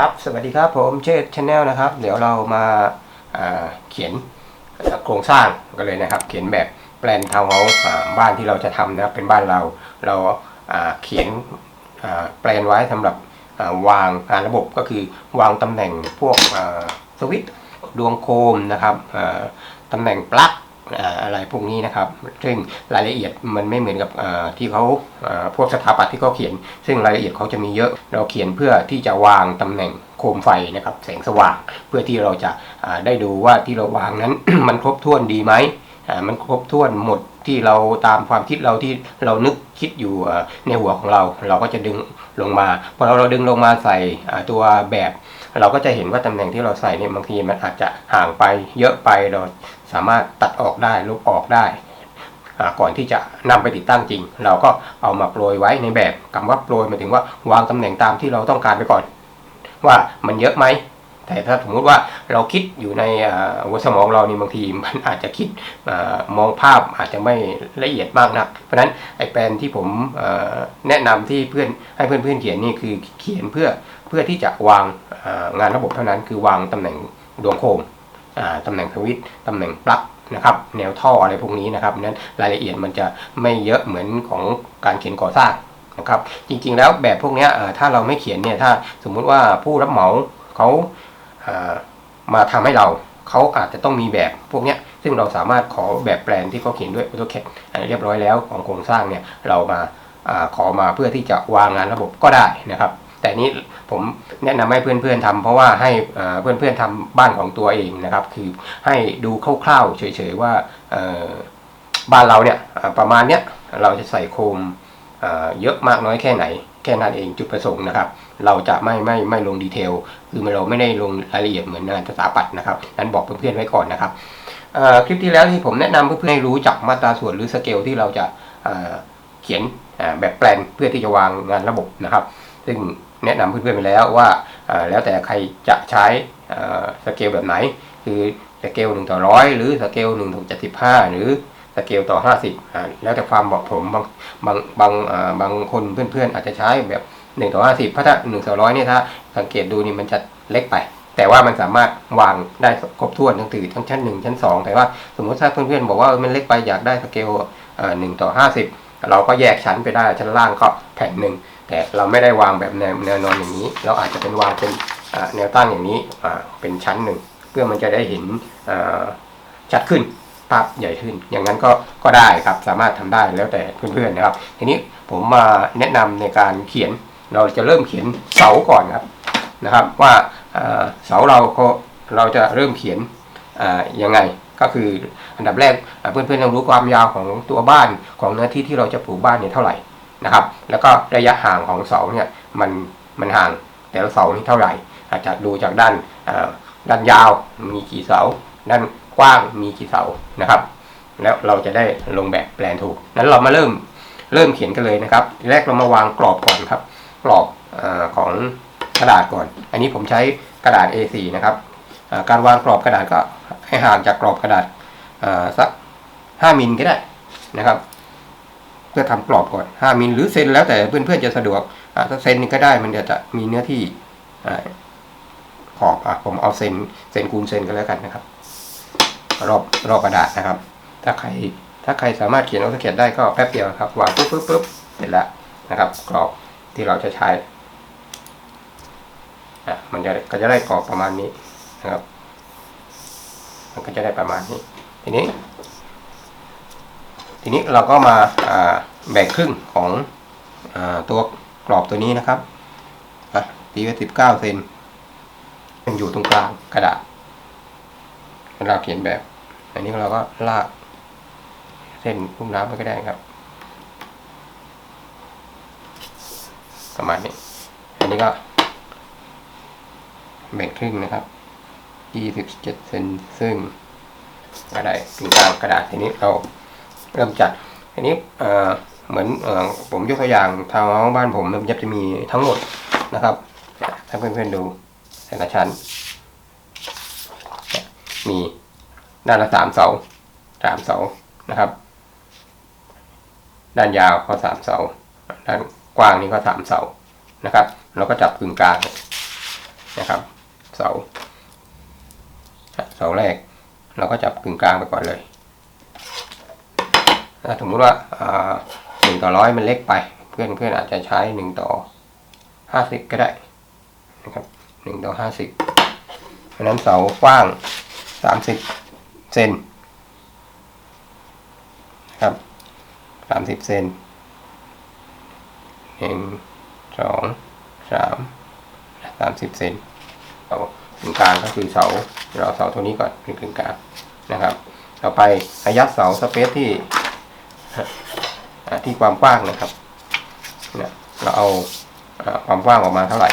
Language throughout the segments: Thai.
ครับ สวัสดีครับผมเชษชาแนลนะครับ เดี๋ยวเรามาาเขียนโครงสร้างกันเลยนะครับ เขียนแบบแปลนทาวน์เฮาส์บ้านที่เราจะทำนะครับเป็นบ้านเรา เราาเขียนแปลนไว้สำหรับาวางาระบบก็คือวางตำแหน่งพวกสวิตช์ดวงโคมนะครับอ่าตำแหน่งปลั๊ก อะไรพวกนี้นะครับ ซึ่งรายละเอียดมันไม่เหมือนกับที่เขาพวกสถาปัตย์ที่เขาเขียน ซึ่งรายละเอียดเขาจะมีเยอะ เราเขียนเพื่อที่จะวางตำแหน่งโคมไฟนะครับแสงสว่าง เพื่อที่เราจะได้ดูว่าที่เราวางนั้น มันครบถ้วนดีไหมมันครบถ้วนหมดที่เราตามความคิดเราที่เรานึกคิดอยู่ในหัวของเรา เราก็จะดึงลงมาพอเราเราดึงลงมาใส่ตัวแบบ เราก็จะเห็นว่าตำแหน่งที่เราใส่เนี่ยบางทีมันอาจจะห่างไปเยอะไปเราสามารถตัดออกได้ลบออกได้ ก่อนที่จะนำไปติดตั้งจริง เราก็เอามาโปรยไว้ในแบบคำว่าโปรยหมายถึงว่าวางตำแหน่งตามที่เราต้องการไปก่อน ว่ามันเยอะไหมแต่ถ้าสมมติว่าเราคิดอยู่ในอ่าหัวสมองเรานี่บางทีมันอาจจะคิดอมองภาพอาจจะไม่ละเอียดมากนัก เพราะฉะนั้นไอ้แปลนที่ผมแนะนำที่เพื่อนให้เพื่อนๆเขียนนี่คือเขียนเพื่อเพื่อที่จะวาง งานระบบเท่านั้นคือวางตำแหน่งดวงโคมตำแหน่งสวิตตำแหน่งปลั๊กนะครับแนวท่ออะไรพวกนี้นะครับนั้นรายละเอียดมันจะไม่เยอะเหมือนของการเขียนก่อสร้างนะครับ จริงๆแล้วแบบพวกนี้ถ้าเราไม่เขียนเนี่ยถ้าสมมุติว่าผู้รับเหมาเขาเอ่อมาทำให้เราเขาอาจจะต้องมีแบบพวกนี้ซึ่งเราสามารถขอแบบแปลนที่เขาเขียนด้วย AutoCAD อ่าเรียบร้อยแล้วของโครงสร้างเนี่ยเรามาอาขอมาเพื่อที่จะวางงานระบบก็ได้นะครับ แต่นี้ผมแนะนำให้เพื่อนๆทำเพราะว่าให้เพื่อนๆทำบ้านของตัวเองนะครับ คือให้ดูคร่าวๆเฉยๆว่าบ้านเราเนี่ยประมาณเนี้ยเราจะใส่โคมเเยอะมากน้อยแค่ไหน แค่นั้นเองจุดประสงค์นะครับ เราจะไม่ไม่ไม่ลงดีเทล คือเราไม่ได้ลงรายละเอียดเหมือนงานสถาปัตย์นะครับนั้นบอกเพื่อนๆไว้ก่อนนะครับคลิปที่แล้วที่ผมแนะนำเพื่อนๆให้รู้จักมาตราส่วนหรือสเกลที่เราจะเอ่อเขียนแบบแปลนเพื่อที่จะวางงานระบบนะครับ ซึ่ง แนะนำเพื่อนๆไปแล้วว่าแล้วแต่ใครจะใช้สเกลแบบไหน คือสเกลหนึ่งต่อร้อยหรือสเกลหนึ่งต่อเจ็ดสิบห้าหรือสเกลต่อห้าสิบอ่าแล้วแต่ความเหมาะสมบางบางบางบางคนเพื่อนๆ อาจจะใช้แบบหนึ่งต่อห้าสิบเพราะถ้าหนึ่งต่อร้อยเนี่ยถ้าสังเกตดูนี่มันจะเล็กไปแต่ว่ามันสามารถวางได้ครบถ้วนทั้งถือทั้งชั้นหนึ่งชั้นสองแต่ว่าสมมติถ้าเพื่อนๆบอกว่าเออมันเล็กไปอยากได้สเกลหนึ่งต่อห้าสิบเราก็แยกชั้นไปได้ชั้นล่างก็แผ่นหนึ่ง แต่เราไม่ได้วางแบบแนวแนวนอนอย่างนี้ เราอาจจะเป็นวางเป็นแนวตั้งอย่างนี้เป็นชั้นหนึ่ง เพื่อมันจะได้เห็นชัดขึ้นภาพใหญ่ขึ้น อย่างนั้นก็ก็ได้ครับสามารถทำได้แล้วแต่เพื่อนๆนะครับ ทีนี้ผมมาแนะนำในการเขียนเราจะเริ่มเขียนเสาก่อนครับนะครับ ว่าเสาเราก็เราจะเริ่มเขียนยังไงก็คืออันดับแรกเพื่อนๆต้องรู้ความยาวของตัวบ้านของเนื้อที่ที่เราจะปลูกบ้านเนี่ยเท่าไหร่ นะครับ แล้วก็ระยะห่างของเสาเนี่ยมันมันห่างแต่ละเสานี่เท่าไหร่ อาจจะดูจากด้านด้านยาวมีกี่เสา ด้านกว้างมีกี่เสานะครับ แล้วเราจะได้ลงแบบแปลนถูกนั้นเรามาเริ่มเริ่มเขียนกันเลยนะครับ แรกเรามาวางกรอบก่อนครับ กรอบอของกระดาษก่อน อันนี้ผมใช้กระดาษ A4 นะครับการวางกรอบกระดาษก็ให้ห่างจากกรอบกระดาษสัก 5มิลก็ได้นะครับ พื่อทำกรอบก่อน 5 มิลหรือเซนแล้วแต่เพื่อนๆจะสะดวกอ่าถ้าเซนนี่ก็ได้มันจะจะมีเนื้อที่อ่าขอบอะผมเอาเซนเซนคูณเซนก็แล้วกันนะครับ รอบรอบกระดาษนะครับ ถ้าใครถ้าใครสามารถเขียนออโต้แคดได้ก็แป๊บเดียวครับวางปุ๊บปุ๊บปุ๊บเสร็จแล้วนะครับ กรอบที่เราจะใช้อะมันจะก็จะได้กรอบประมาณนี้นะครับ มันก็จะได้ประมาณนี้ทีนี้ ทีนี้เราก็มาแบ่งครึ่งของอตัวกรอบตัวนี้นะครับตีไว้สิบเก้าเซนมันอยู่ตรงกลางกระดาษเวลาเขียนแบบ อันนี้เราก็ลากเส้นลุ่มน้ำไปก็ได้ครับ ประมาณนี้ อันนี้ก็ แบ่งครึ่งนะครับยี่สิบเจ็ดเซนซึ่งก็ได้ตรงกลางกระดาษทีนี้เรา เริ่มจัดอันนี้เหมือนอผมยกตัวอย่างทาวน์บ้านผมมันจะมีทั้งหมดนะครับถ้าเพื่อนๆดูแต่ละชั้น มีด้านละสามเสาสามเสานะครับ ด้านยาวก็สามเสา ด้านกว้างนี่ก็สามเสานะครับเราก็จับกึ่งกลางนะครับ เสา เสาแรก เราก็จับกึ่งกลางไปก่อนเลย สมมติว่าหนึ่งต่อร้อยมันเล็กไป เพื่อนเพื่อนอาจจะใช้หนึ่งต่อห้าสิบก็ได้นะครับหนึ่งต่อห้าสิบเพราะนั้นเสากว้างสามสิบเซนครับสามสิบเซนหนึ่งสองสามสามสิบเซนเสาถึงกลางก็คือเสาเราเสาตัวนี้ก่อนคือถึงกลางนะครับ ต่อไประยะเสาสเปซที่ ที่ความกว้างนะครับเนี่ยเราเอาความกว้างออกมาเท่าไหร่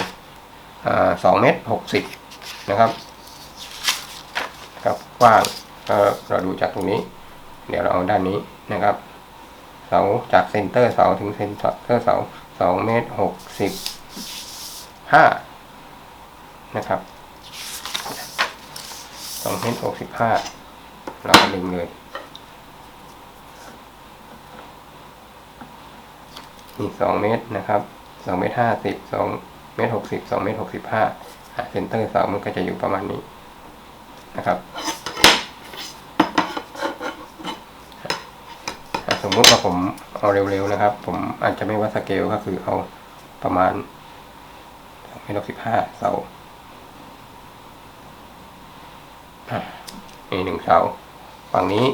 สองเมตรหกสิบนะครับครับกว้างเราดูจากตรงนี้ เดี๋ยวเราเอาด้านนี้นะครับเสาจากเซนเตอร์เสาถึงเซนเตอร์เสาสองเมตรหกสิบห้านะครับสองเมตรหกสิบห้าเราดึงเลย นี่สองเมตรนะครับสองเมตรห้าสิบสองเมตรหกสิบสองเมตรหกสิบห้าเซนเตอร์เสามันก็จะอยู่ประมาณนี้นะครับสมมติว่าผมเอาเร็วๆนะครับ ผมอาจจะไม่วัดสเกลก็คือเอาประมาณเมตรหกสิบห้าเสานี่หนึ่งเสาฝั่งนี้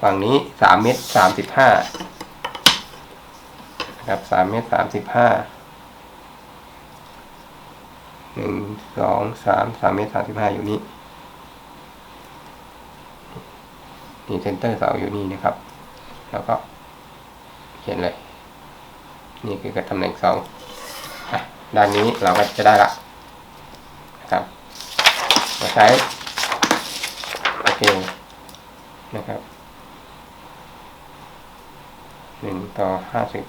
ฝั่งนี้สามเมตรสามสิบห้า นะครับสามเมตรสามสิบห้าหนึ่งสองสามสามเมตรสามสิบห้าอยู่นี่นี่เซนเตอร์เสาอยู่นี่นะครับ แล้วก็เขียนเลย นี่คือการตำแหน่งเสาด้านนี้เราก็จะได้ละนะครับมาใช้โอเคนะครับหนึ่งต่อห้าสิบ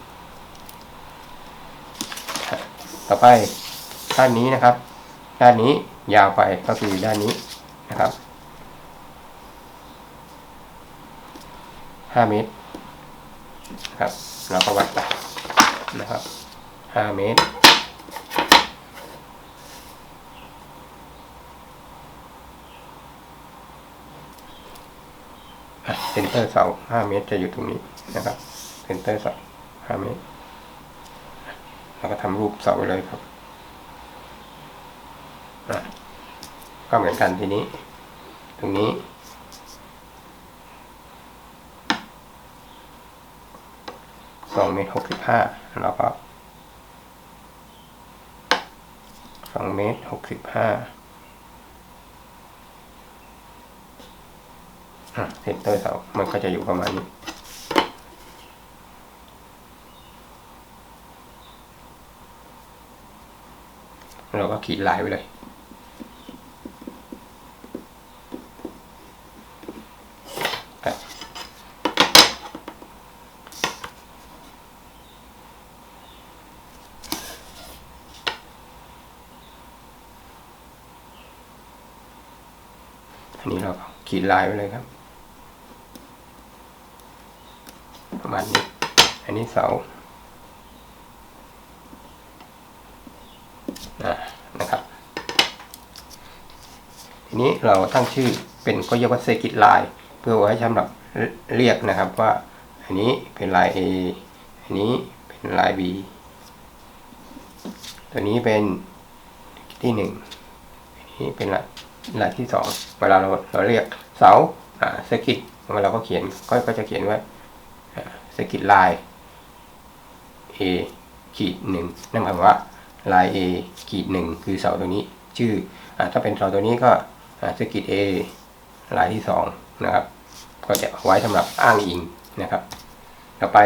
ต่อไปด้านนี้นะครับ ด้านนี้ยาวไปก็คือด้านนี้นะครับห้าเมตรครับเราก็วัดไปนะครับห้าเมตรเซนเตอร์เสาห้าเมตรจะอยู่ตรงนี้นะครับเซนเตอร์เสาห้าเมตร เราก็ทำรูปเสาไปเลยครับก็เหมือนกันทีนี้ ตรงนี้ สองเมตรหกสิบห้าแล้วก็สองเมตรหกสิบห้าเซนเตอร์เสา มันก็จะอยู่ประมาณนี้ เราก็ขีดลายไว้เลย อันนี้เราขีดลายไว้เลยครับ ประมาณนี้ อันนี้เสานะครับ ที นี้เราตั้งชื่อเป็นก็เรียกว่าเซกิตลายเพื่อไว้สำหรับเรียกนะครับว่า อันนี้เป็นลาย A อันนี้เป็นลาย B ตัวนี้เป็นที่หนึ่งอันนี้เป็นลายลายที่สองเวลาเราเราเรียกเสาอ่าสกิตเวลาเราก็เขียนก็ก็จะเขียนว่าสกิตลาย A ขีดหนึ่งนั่นหมายความว่าลาย A ขีดหนึ่งคือเสาตัวนี้ ชื่ออถ้าเป็นเสาตัวนี้ก็ สกิต A ลายที่สองนะครับ ก็จะไว้สำหรับอ้างอิงนะครับ ต่อไป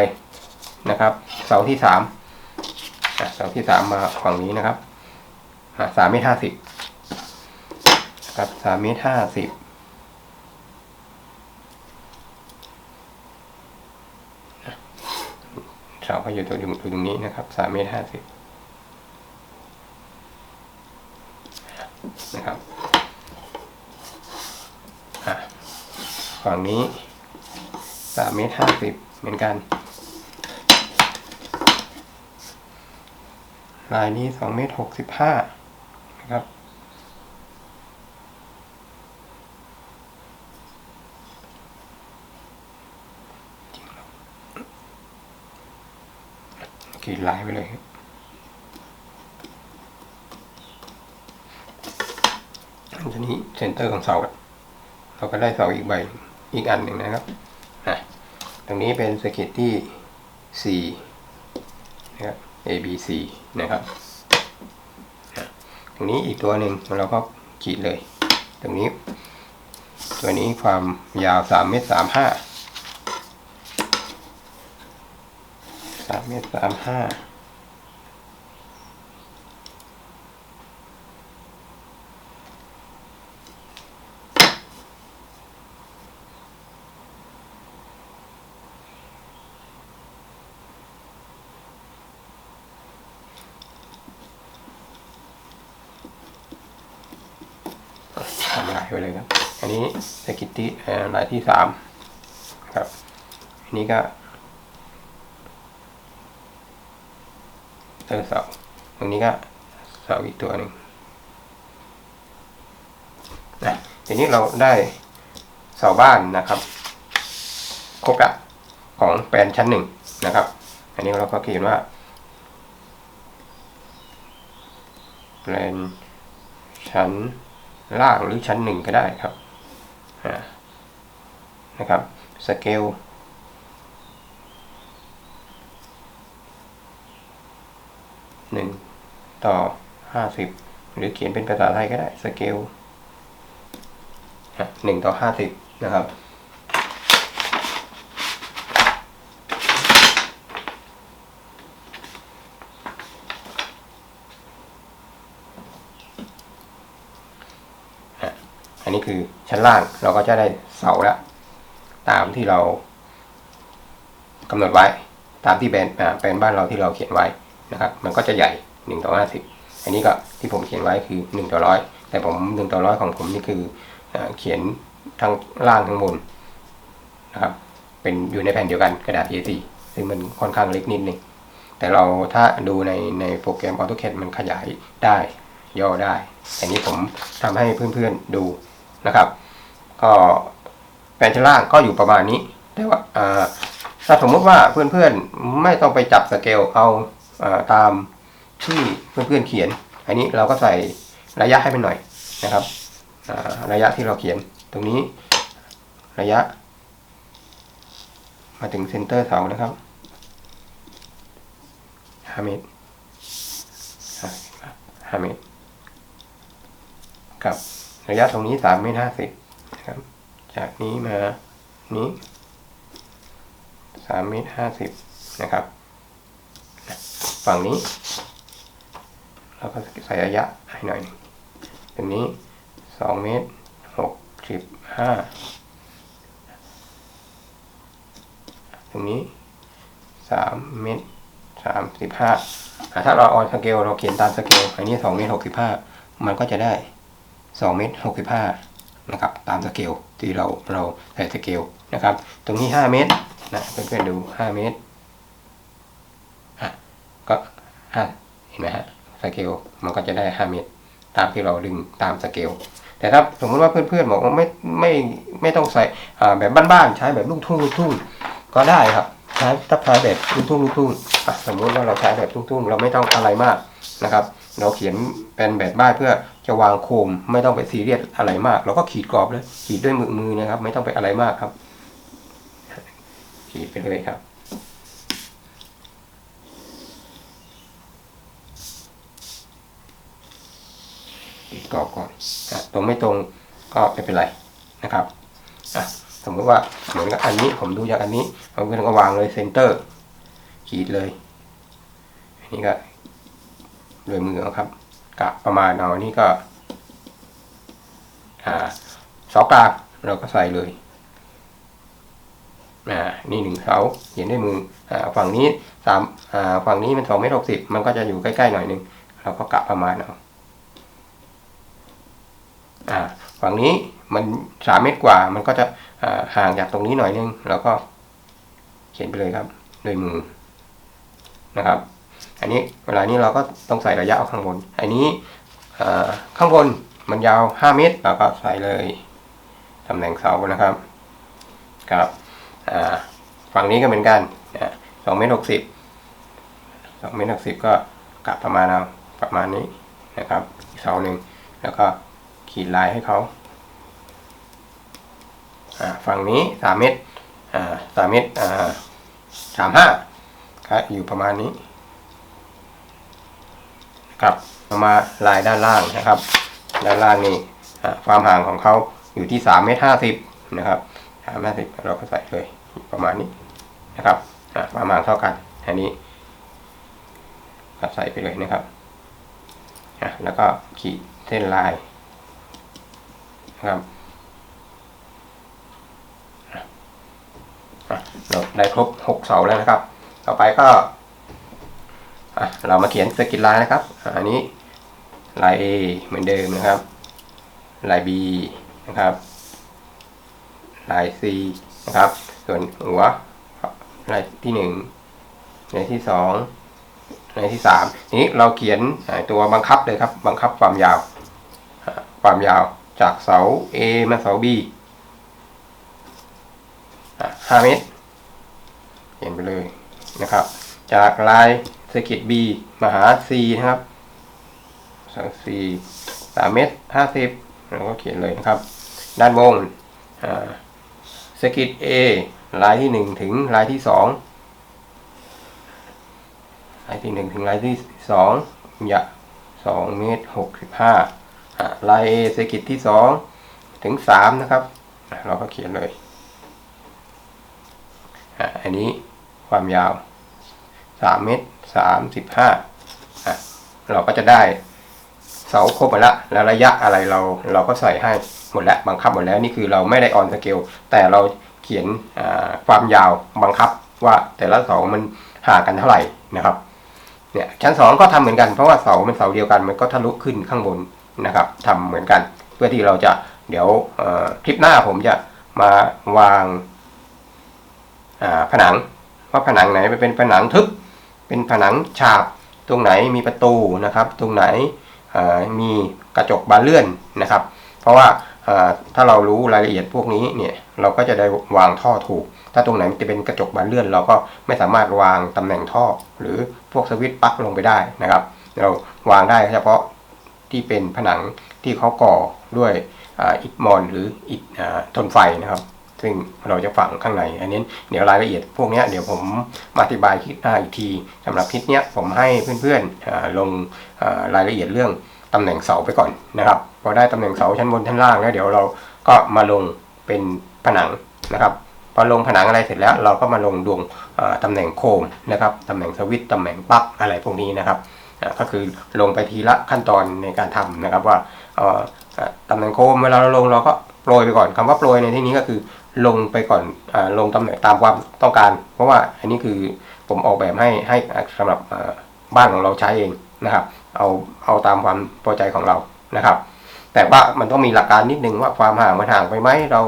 นะครับเสาที่สามเสาที่สามมาฝั่งนี้นะครับสามเมตรห้าสิบครับสามเมตรห้าสิบเสาก็อยู่ตรงอยตรงนี้นะครับสามเมตรห้าสิบนะครับ ฝั่งนี้สามเมตรห้าสิบเหมือนกัน ลายนี้สองเมตรหกสิบห้านะครับขีดลายไปเลยครับทีนี้เซนเตอร์ของเสาอะ เราก็ได้เสาอีกใบอีกอันหนึ่งนะครับตรงนี้เป็นสกิตที่ 4 นะครับ A B C นะครับ ตรงนี้อีกตัวหนึ่งเราก็ขีดเลย ตรงนี้ ตัวนี้ความยาว3เมตร35 3เมตร35 ไปเลยครับ อันนี้สกิตที่เอ่อลายที่สามครับ อันนี้ก็เจอเสาตรงนี้ก็เสาอีกตัวหนึ่งนะทีนี้เราได้เสาบ้านนะครับครบละของแปลนชั้นหนึ่งนะครับ อันนี้เราก็เขียนว่าแปลนชั้น ล่างหรือชั้นหนึ่งก็ได้ครับนะครับสเกลหนึ่งต่อห้าสิบหรือเขียนเป็นภาษาไทยก็ได้สเกลหนึ่งต่อห้าสิบนะครับ อันนี้คือชั้นล่างเราก็จะได้เสาแล้ว ตามที่เรากำหนดไว้ ตามที่แบนแบรนบ้านเราที่เราเขียนไว้นะครับ มันก็จะใหญ่1ต่อ50 อันนี้ก็ที่ผมเขียนไว้คือ1ต่อร้อยแต่ผม1ต่อร้อยของผมนี่คืออเขียนทั้งล่างทั้งบนนะครับ เป็นอยู่ในแผ่นเดียวกันกระดาษ A4 ซึ่งมันค่อนข้างเล็กนิดนึงแต่เราถ้าดูในในโปรแกรม AutoCAD มันขยายได้ย่อได้ อันนี้ผมทำให้เพื่อนๆดู นะครับ ก็แผนชั้นล่างก็อยู่ประมาณนี้ แต่ว่าถ้าสมมติว่าเพื่อนๆไม่ต้องไปจับสเกลเอาตามที่เพื่อนๆเขียน อันนี้เราก็ใส่ระยะให้เป็นหน่อยนะครับระยะที่เราเขียนตรงนี้ระยะ มาถึงเซนเตอร์เสานะครับ5เมตร5เมตรครับ ระยะตรงนี้3เมตร50นะครับ จากนี้มา นี้3เมตร50นะครับ ฝั่งนี้ เราก็ใส่ระยะให้หน่อยนึงตรงนี้2เมตร65ตรงนี้3เมตร35ถ้าเราออนสเกลเราเขียนตามสเกลอันนี้2เมตร65มันก็จะได้ 2เมตร65นะครับตามสเกลที่เราเราใส่สเกลนะครับ ตรงนี้ 5 เมตรนะเพื่อนๆดู 5 เมตรอะก็อะเห็นไหมฮะสเกลมันก็จะได้ 5 เมตร ตามที่เราดึงตามสเกลแต่ถ้าสมมติว่าเพื่อนๆบอกว่าไม่ไม่ไม่ต้องใส่อ่แบบบ้านๆใช้แบบลูกทุ่งลูกทุ่งก็ได้ครับใช้ถ้าใช้แบบลูกทุ่งลูกทุ่งสมมติว่าเราใช้แบบลูกทุ่งเราไม่ต้องอะไรมากนะครับ เราเขียนเป็นแบบบ้านเพื่อจะวางโคม ไม่ต้องไปซีเรียสอะไรมาก เราก็ขีดกรอบเลยขีดด้วยมือมือนะครับ ไม่ต้องไปอะไรมากครับ ขีดไปเลยครับขีดกรอบก่อนตรงไม่ตรงก็ไม่เป็นไรนะครับสมมติว่าเหมือนกับอันนี้ผมดูจากอันนี้ผมก็วางเลยเซนเตอร์ ขีดเลยนนี้ก็ ด้วยมือเอาครับกะประมาณเอานนี้ก็อ่าเสากลางเราก็ใส่เลยอ่านี่หนึ่งเสาเขียนด้วยมืออ่าฝั่งนี้สามอ่าฝั่งนี้มันสองเมตรหกสิบมันก็จะอยู่ใกล้ๆหน่อยหนึงเราก็กะประมาณเอาอ่าฝั่งนี้มันสามเมตรกว่า มันก็จะอ่าห่างจากตรงนี้หน่อยนึง แล้วก็เขียนไปเลยครับด้วยมือนะครับ อันนี้เวลานี้เราก็ต้องใส่ระยะเอาข้างบน อันนี้ข้างบนมันยาว 5 เมตรเราก็ใส่เลยตำแหน่งเสานะครับครับฝั่งนี้ก็เหมือนกันนะสองเมตรหกสิบสองเมตรหกสิบก็กะประมาณเอาประมาณนี้นะครับเสาหนึ่งแล้วก็ขีดลายให้เขาฝั่งนี้สามเมตรสามเมตรสามห้าอยู่ประมาณนี้ ครับมาลายด้านล่างนะครับ ด้านล่างนี่ความห่างของเขาอยู่ที่3เมตร50นะครับ3เมตร50เราก็ใส่เลยประมาณนี้นะครับอ่าความห่างเท่ากันอันนี้ก็ใส่ไปเลยนะครับแล้วก็ขีดเส้นลายนะครับเราได้ครบ 6 เสาแล้วนะครับ ต่อไปก็ เรามาเขียนสกิดลายนะครับ อันนี้ลาย A เหมือนเดิมนะครับลาย B นะครับลาย C นะครับ ส่วนหัวลายที่หนึ่งลายที่สองลายที่สามนี้เราเขียนตัวบังคับเลยครับ บังคับความยาว ความยาวจากเสา A มาเสา B อะห้าเมตรเขียนไปเลยนะครับ จากลาย สกิด B มาหา C นะครับสองสี่สามเมตรห้าสิบเราก็เขียนเลยนะครับ ด้านบนสกิด A ลายที่หนึ่งถึงลายที่สองลายที่หนึ่งถึงลายที่สองยะสองเมตรหกสิบห้าลาย A สกิดที่สองถึงสามนะครับ เราก็เขียนเลยอันนี้ความยาว สามเมตรสามสิบห้าอะเราก็จะได้เสาครบหมดแล้วแล้วระยะอะไรเราเราก็ใส่ให้หมดแล้วบังคับหมดแล้วนี่คือเราไม่ได้ออนสเกลแต่เราเขียนความยาวบังคับว่าแต่ละเสามันห่างกันเท่าไหร่นะครับเนี่ยชั้นสองก็ทำเหมือนกันเพราะว่าเสาเป็นเสาเดียวกันมันก็ทะลุขึ้นข้างบนนะครับทำเหมือนกันเพื่อที่เราจะเดี๋ยวคลิปหน้าผมจะมาวางาผนังว่าผนังไหนเป็นผนังทึบ เป็นผนังฉาบ ตรงไหนมีประตูนะครับ ตรงไหนมีกระจกบานเลื่อนนะครับ เพราะว่าถ้าเรารู้รายละเอียดพวกนี้เนี่ยเราก็จะได้วางท่อถูก ถ้าตรงไหนจะเป็นกระจกบานเลื่อน เราก็ไม่สามารถวางตำแหน่งท่อ หรือพวกสวิตช์ปลั๊กลงไปได้นะครับ เราวางได้เฉพาะที่เป็นผนังที่เขาก่อด้วยอิฐมอนหรืออิฐทนไฟนะครับ ซึ่งเราจะฝังข้างใน อันนี้เดี๋ยวรายละเอียดพวกนี้เดี๋ยวผมมาอธิบายคลิปหน้าอีกทีสำหรับคลิปเนี้ยผมให้เพื่อนๆลงรายละเอียดเรื่องตำแหน่งเสาไปก่อนนะครับพอได้ตำแหน่งเสาชั้นบนชั้นล่างแล้วเดี๋ยวเราก็มาลงเป็นผนังนะครับพอลงผนังอะไรเสร็จแล้ว เราก็มาลงดวงอ่าตำแหน่งโคมนะครับตำแหน่งสวิตช์ตำแหน่งปลั๊กอะไรพวกนี้นะครับก็คือลงไปทีละขั้นตอนในการทำนะครับว่าเอ่ออ่าตำแหน่งโคมเวลาเราลงเราก็โปรยไปก่อนคำว่าโปรยในที่นี้ก็คือ ลงไปก่อนอลงตำแหน่งตามความต้องการ เพราะว่าอันนี้คือผมออกแบบให้ให้สำหรับบ้านของเราใช้เองนะครับ เอาเอาตามความพอใจของเรานะครับ แต่ว่ามันต้องมีหลักการนิดนึงว่าความห่างมันห่างไปไหมเรา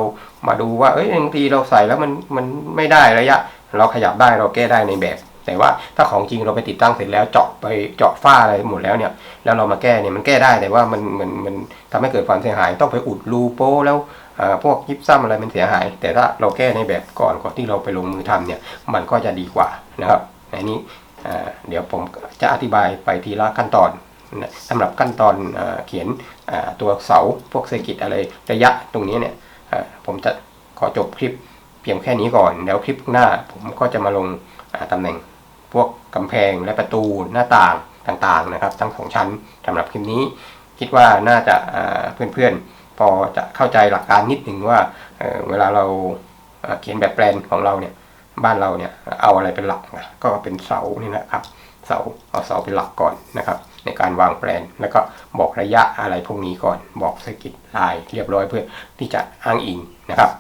มาดูว่าเอ้ยบางทีเราใส่แล้วมันมันไม่ได้ระยะ เราขยับได้เราแก้ได้ในแบบ แต่ว่าถ้าของจริงเราไปติดตั้งเสร็จแล้วเจาะไปเจาะฝ้าอะไรหมดแล้วเนี่ยแล้วเรามาแก้เนี่ยมันแก้ได้แต่ว่ามันมันมันทำให้เกิดความเสียหายต้องไปอุดรูโป้แล้ว พวกยิปซัมอะไรมันเสียหาย แต่ถ้าเราแก้ในแบบก่อนก่อนที่เราไปลงมือทำเนี่ยมันก็จะดีกว่านะครับอันนี้เดี๋ยวผมจะอธิบายไปทีละขั้นตอนสำหรับขั้นตอนอเขียนตัวเสาพวกเศรษฐกิจอะไรระยะตรงนี้เนี่ยผมจะขอจบคลิปเพียงแค่นี้ก่อนแล้วคลิปหน้าผมก็จะมาลงาตำแหน่งพวกกำแพงและประตูหน้าต่างต่างๆนะครับ ทั้งสองชั้นสำหรับคลิปนี้ คิดว่าน่าจะเพื่อนๆ พอจะเข้าใจหลักการนิดหนึ่งว่าเเวลาเราเขียนแบบแปลนของเราเนี่ยบ้านเราเนี่ยเอาอะไรเป็นหลักนะก็เป็นเสานี่นะครับเสาเอาเสาเป็นหลักก่อนนะครับ ในการวางแปลนแล้วก็บอกระยะอะไรพวกนี้ก่อนบอกสกิดลายเรียบร้อยเพื่อที่จะอ้างอิงนะครับ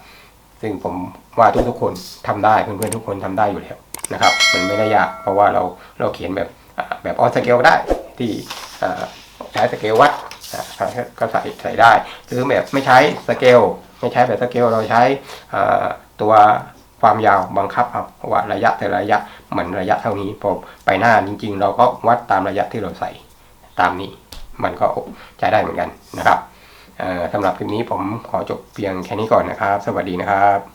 ซึ่งผมว่าทุกๆคนทำได้เพื่อนๆทุกคนทำได้อยู่แล้วนะครับ มันไม่ได้ยากเพราะว่าเราเราเขียนแบบแบบออนสเกลก็ได้ที่ใช้สเกลวัด ก็ใส่ใส่ได้ หรือแบบไม่ใช้สเกลไม่ใช้แบบสเกลเราใช้ตัวความยาวบังคับเอาว่าระยะแต่ระยะเหมือนระยะเท่านี้พอไปหน้าจริง ๆ เราก็วัดตามระยะที่เราใส่ตามนี้ มันก็ใช้ได้เหมือนกันนะครับสำหรับคลิปนี้ผมขอจบเพียงแค่นี้ก่อนนะครับ สวัสดีนะครับ